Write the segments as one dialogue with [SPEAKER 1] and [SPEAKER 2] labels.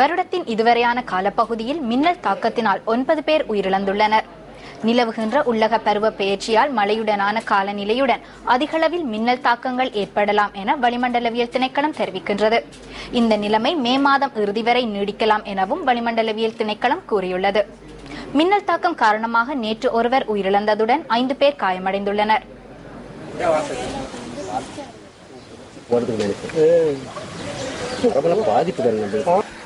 [SPEAKER 1] வருடத்தின் இதுவரையான காலப்பகுதியில் மின்னல் தாக்கத்தினால் ஒன்பது பேர் உயிரிழந்துள்ளனர். நிலவுகின்ற உள்ளக பருவ பெயர்ச்சியால் மழையுடனான காலநிலையுடன் அதிகளவில் மின்னல் தாக்கங்கள் ஏற்படலாம் என வளிமண்டலவியல் திணைக்களம் தெரிவிக்கின்றது. இந்த நிலைமை மே மாதம் இறுதி வரை நீடிக்கலாம் எனவும் வளிமண்டலவியல் திணைக்களம் கூறியுள்ளது. மின்னல் தாக்கம் காரணமாக நேற்று ஒருவர் உயிரிழந்ததுடன் ஐந்து பேர் காயமடைந்துள்ளனர்.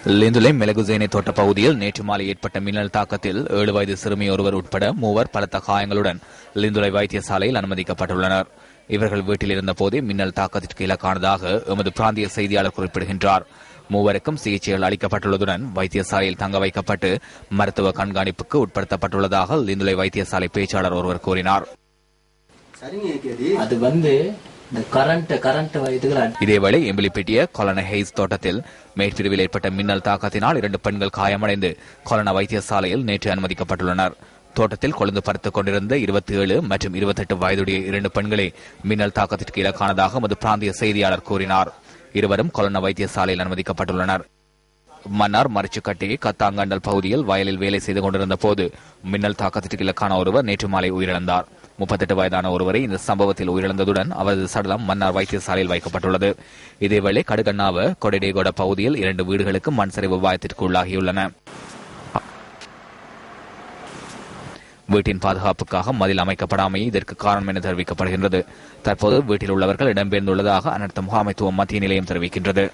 [SPEAKER 2] லிந்துலை மெலகுசேனை தோட்ட பகுதியில் நேற்று மாலை ஏற்பட்ட மின்னல் தாக்கத்தில் ஏழு வயது சிறுமி ஒருவர் உட்பட மூவர் பலத்த காயங்களுடன் லிந்துலை வைத்தியசாலையில் அனுமதிக்கப்பட்டுள்ளனர். இவர்கள் வீட்டில் இருந்த போதே மின்னல் தாக்கத்திற்கு இலக்கானதாக எமது பிராந்திய செய்தியாளர் குறிப்பிடுகின்றார். மூவருக்கும் சிகிச்சைகள் அளிக்கப்பட்டுள்ளதுடன் வைத்தியசாலையில் தங்க வைக்கப்பட்டு மருத்துவ கண்காணிப்புக்கு உட்படுத்தப்பட்டுள்ளதாக லிந்துலை வைத்தியசாலை பேச்சாளர் ஒருவர் கூறினார்.
[SPEAKER 3] அது வந்து
[SPEAKER 2] இதேவேளை எம்பிலிப்பேட்டிய கொலன ஹெய்ஸ் தோட்டத்தில் மேற்பிரிவில் ஏற்பட்ட மின்னல் தாக்கத்தினால் இரண்டு பெண்கள் காயமடைந்து கொலன வைத்தியசாலையில் நேற்று அனுமதிக்கப்பட்டுள்ளனர். தோட்டத்தில் கொழுந்து பறத்துக் கொண்டிருந்த இருபத்தி ஏழு மற்றும் இருபத்தெட்டு வயதுடைய இரண்டு பெண்களே மின்னல் தாக்கத்திற்கு இலக்கானதாக எமது பிராந்திய செய்தியாளர் கூறினார். இருவரும் கொலன வைத்தியசாலையில் அனுமதிக்கப்பட்டுள்ளனர். மன்னார் மரிச்சுக்கட்டி கத்தாங்கண்டல் பகுதியில் வயலில் வேலை செய்து கொண்டிருந்த போது மின்னல் தாக்கத்திற்கு இலக்கான ஒருவர் நேற்று மாலை உயிரிழந்தார். முப்பத்தெட்டு வயதான ஒருவரை இந்த சம்பவத்தில் உயிரிழந்ததுடன் அவரது சடலம் மன்னார் வைத்தியசாலையில் வைக்கப்பட்டுள்ளது. இதேவேளை கடுகண்ணாவ கொடடேகொட பகுதியில் இரண்டு வீடுகளுக்கு மண் சரிவு அபாயத்திற்கு உள்ளாகியுள்ளன. வீட்டின் பாதுகாப்புக்காக மதில் அமைக்கப்படாமையே இதற்கு காரணம் என தெரிவிக்கப்படுகின்றது. தற்போது வீட்டில் உள்ளவர்கள் இடம்பெயர்ந்துள்ளதாக அனர்த்த முகாமைத்துவம் மத்திய நிலையம் தெரிவிக்கின்றது.